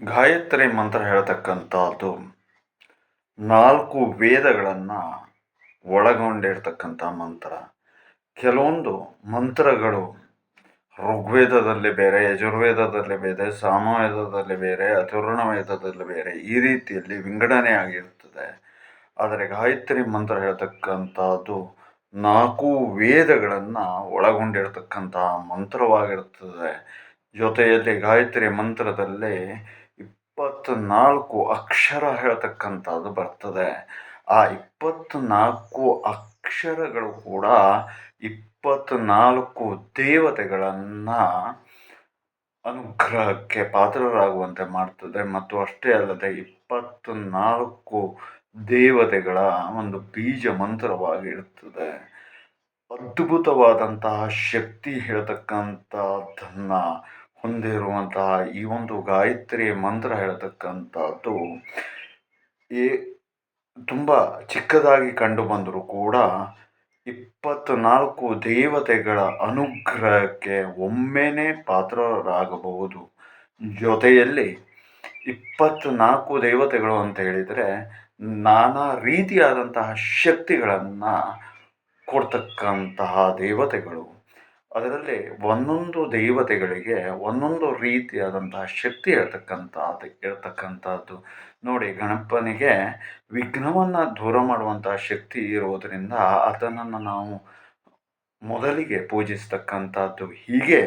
ಗಾಯತ್ರಿ ಮಂತ್ರ ಹೇಳ್ತಕ್ಕಂಥದ್ದು ನಾಲ್ಕು ವೇದಗಳನ್ನು ಒಳಗೊಂಡಿರ್ತಕ್ಕಂಥ ಮಂತ್ರ. ಕೆಲವೊಂದು ಮಂತ್ರಗಳು ಋಗ್ವೇದದಲ್ಲಿ ಬೇರೆ, ಯಜುರ್ವೇದದಲ್ಲಿ ಬೇರೆ ಸಾಮವೇದದಲ್ಲಿ ಬೇರೆ ಅಥರ್ವಣ ವೇದದಲ್ಲಿ ಬೇರೆ ಈ ರೀತಿಯಲ್ಲಿ ವಿಂಗಡಣೆ ಆಗಿರ್ತದೆ. ಆದರೆ ಗಾಯತ್ರಿ ಮಂತ್ರ ಹೇಳ್ತಕ್ಕಂಥದ್ದು ನಾಲ್ಕು ವೇದಗಳನ್ನು ಒಳಗೊಂಡಿರ್ತಕ್ಕಂತಹ ಮಂತ್ರವಾಗಿರ್ತದೆ. ಜೊತೆಯಲ್ಲಿ ಗಾಯತ್ರಿ ಮಂತ್ರದಲ್ಲಿ ಇಪ್ಪತ್ನಾಲ್ಕು ಅಕ್ಷರ ಹೇಳ್ತಕ್ಕಂಥದ್ದು ಬರ್ತದೆ. ಆ ಇಪ್ಪತ್ನಾಲ್ಕು ಅಕ್ಷರಗಳು ಕೂಡ ಇಪ್ಪತ್ನಾಲ್ಕು ದೇವತೆಗಳನ್ನು ಅನುಗ್ರಹಕ್ಕೆ ಪಾತ್ರರಾಗುವಂತೆ ಮಾಡ್ತದೆ. ಮತ್ತು ಅಷ್ಟೇ ಅಲ್ಲದೆ ಇಪ್ಪತ್ನಾಲ್ಕು ದೇವತೆಗಳ ಒಂದು ಬೀಜ ಮಂತ್ರವಾಗಿರುತ್ತದೆ. ಅದ್ಭುತವಾದಂತಹ ಶಕ್ತಿ ಹೇಳ್ತಕ್ಕಂಥದ್ದನ್ನು ಹೊಂದಿರುವಂತಹ ಈ ಒಂದು ಗಾಯತ್ರಿ ಮಂತ್ರ ಹೇಳ್ತಕ್ಕಂಥದ್ದು ಈ ತುಂಬ ಚಿಕ್ಕದಾಗಿ ಕಂಡು ಬಂದರೂ ಕೂಡ ಇಪ್ಪತ್ತ್ನಾಲ್ಕು ದೇವತೆಗಳ ಅನುಗ್ರಹಕ್ಕೆ ಒಮ್ಮೆನೇ ಪಾತ್ರರಾಗಬಹುದು. ಜೊತೆಯಲ್ಲಿ ಇಪ್ಪತ್ತ್ನಾಲ್ಕು ದೇವತೆಗಳು ಅಂತ ಹೇಳಿದರೆ ನಾನಾ ರೀತಿಯಾದಂತಹ ಶಕ್ತಿಗಳನ್ನು ಕೊಡ್ತಕ್ಕಂತಹ ದೇವತೆಗಳು. ಅದರಲ್ಲಿ ಒಂದೊಂದು ದೇವತೆಗಳಿಗೆ ಒಂದೊಂದು ರೀತಿಯಾದಂತಹ ಶಕ್ತಿ ಹೇಳ್ತಕ್ಕಂಥದ್ದು ಇರತಕ್ಕಂಥದ್ದು ನೋಡಿ, ಗಣಪನಿಗೆ ವಿಘ್ನವನ್ನು ದೂರ ಮಾಡುವಂತಹ ಶಕ್ತಿ ಇರುವುದರಿಂದ ಅದನ್ನು ನಾವು ಮೊದಲಿಗೆ ಪೂಜಿಸ್ತಕ್ಕಂಥದ್ದು ಹೀಗೆ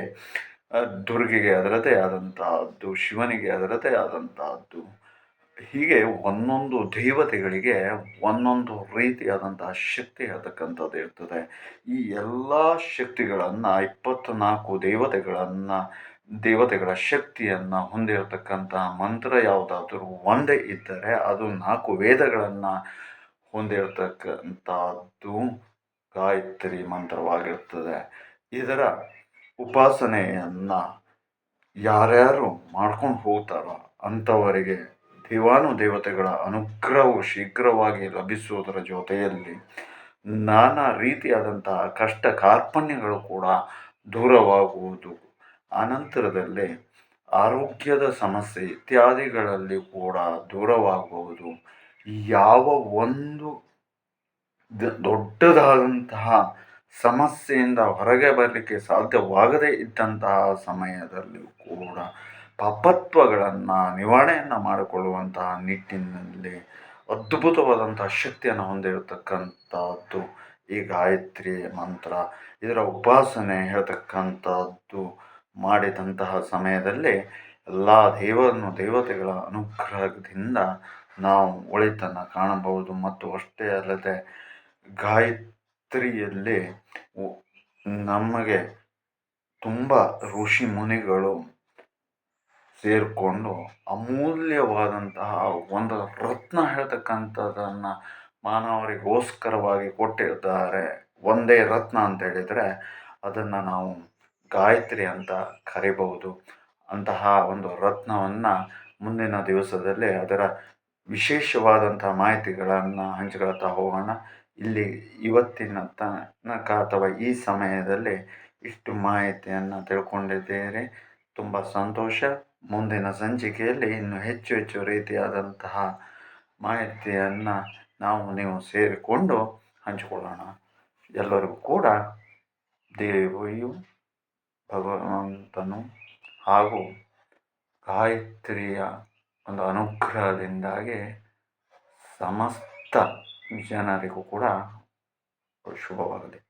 ದುರ್ಗೆಗೆ ಅದರದೇ ಆದಂತಹದ್ದು ಶಿವನಿಗೆ ಅದರದೇ ಆದಂತಹದ್ದು ಹೀಗೆ ಒಂದೊಂದು ದೇವತೆಗಳಿಗೆ ಒಂದೊಂದು ರೀತಿಯಾದಂತಹ ಶಕ್ತಿ ಹೇಳ್ತಕ್ಕಂಥದ್ದು ಇರ್ತದೆ. ಈ ಎಲ್ಲ ಶಕ್ತಿಗಳನ್ನು ಇಪ್ಪತ್ತ್ನಾಲ್ಕು ದೇವತೆಗಳನ್ನು, ದೇವತೆಗಳ ಶಕ್ತಿಯನ್ನು ಹೊಂದಿರತಕ್ಕಂತಹ ಮಂತ್ರ ಯಾವುದಾದ್ರೂ ಒಂದೇ ಇದ್ದರೆ ಅದು ನಾಲ್ಕು ವೇದಗಳನ್ನು ಹೊಂದಿರತಕ್ಕಂಥದ್ದು ಗಾಯತ್ರಿ ಮಂತ್ರವಾಗಿರ್ತದೆ. ಇದರ ಉಪಾಸನೆಯನ್ನು ಯಾರ್ಯಾರು ಮಾಡ್ಕೊಂಡು ಹೋಗ್ತಾರೋ ಅಂಥವರಿಗೆ ದೇವಾನು ದೇವತೆಗಳ ಅನುಗ್ರಹವು ಶೀಘ್ರವಾಗಿ ಲಭಿಸುವುದರ ಜೊತೆಯಲ್ಲಿ ನಾನಾ ರೀತಿಯಾದಂತಹ ಕಷ್ಟ ಕಾರ್ಪಣ್ಯಗಳು ಕೂಡ ದೂರವಾಗುವುದು. ಅನಂತರದಲ್ಲಿ ಆರೋಗ್ಯದ ಸಮಸ್ಯೆ ಇತ್ಯಾದಿಗಳಲ್ಲಿ ಕೂಡ ದೂರವಾಗುವುದು. ಯಾವ ಒಂದು ದೊಡ್ಡದಾದಂತಹ ಸಮಸ್ಯೆಯಿಂದ ಹೊರಗೆ ಬರಲಿಕ್ಕೆ ಸಾಧ್ಯವಾಗದೇ ಇದ್ದಂತಹ ಸಮಯದಲ್ಲಿಯೂ ಕೂಡ ಪಾಪತ್ವಗಳನ್ನು ನಿವಾರಣೆಯನ್ನು ಮಾಡಿಕೊಳ್ಳುವಂತಹ ನಿಟ್ಟಿನಲ್ಲಿ ಅದ್ಭುತವಾದಂತಹ ಶಕ್ತಿಯನ್ನು ಹೊಂದಿರತಕ್ಕಂಥದ್ದು ಈ ಗಾಯತ್ರಿ ಮಂತ್ರ. ಇದರ ಉಪಾಸನೆ ಹೇಳ್ತಕ್ಕಂಥದ್ದು ಮಾಡಿದಂತಹ ಸಮಯದಲ್ಲಿ ಎಲ್ಲ ದೇವರನ್ನು ದೇವತೆಗಳ ಅನುಗ್ರಹದಿಂದ ನಾವು ಒಳಿತನ್ನು ಕಾಣಬಹುದು. ಮತ್ತು ಅಷ್ಟೇ ಅಲ್ಲದೆ ಗಾಯತ್ರಿಯಲ್ಲಿ ನಮಗೆ ತುಂಬ ಋಷಿ ಮುನಿಗಳು ಸೇರಿಕೊಂಡು ಅಮೂಲ್ಯವಾದಂತಹ ಒಂದು ರತ್ನ ಹೇಳ್ತಕ್ಕಂಥದ್ದನ್ನು ಮಾನವರಿಗೋಸ್ಕರವಾಗಿ ಕೊಟ್ಟಿದ್ದಾರೆ. ಒಂದೇ ರತ್ನ ಅಂತ ಹೇಳಿದರೆ ಅದನ್ನು ನಾವು ಗಾಯತ್ರಿ ಅಂತ ಕರಿಬಹುದು. ಅಂತಹ ಒಂದು ರತ್ನವನ್ನು ಮುಂದಿನ ದಿವಸದಲ್ಲಿ ಅದರ ವಿಶೇಷವಾದಂಥ ಮಾಹಿತಿಗಳನ್ನು ಹಂಚಿಕೊಳ್ತಾ ಹೋಗೋಣ. ಇಲ್ಲಿ ಇವತ್ತಿನ ತನಕ ಅಥವಾ ಈ ಸಮಯದಲ್ಲಿ ಇಷ್ಟು ಮಾಹಿತಿಯನ್ನು ತಿಳ್ಕೊಂಡಿದ್ದೀರಿ. ತುಂಬ ಸಂತೋಷ. ಮುಂದಿನ ಸಂಚಿಕೆಯಲ್ಲಿ ಇನ್ನು ಹೆಚ್ಚು ಹೆಚ್ಚು ರೀತಿಯಾದಂತಹ ಮಾಹಿತಿಯನ್ನು ನಾವು ನೀವು ಸೇರಿಕೊಂಡು ಹಂಚಿಕೊಳ್ಳೋಣ. ಎಲ್ಲರಿಗೂ ಕೂಡ ದೇವಿಯು ಭಗವಂತನು ಹಾಗೂ ಗಾಯತ್ರಿಯ ಒಂದು ಅನುಗ್ರಹದಿಂದಾಗಿ ಸಮಸ್ತ ಜನರಿಗೂ ಕೂಡ ಶುಭವಾಗಲಿ.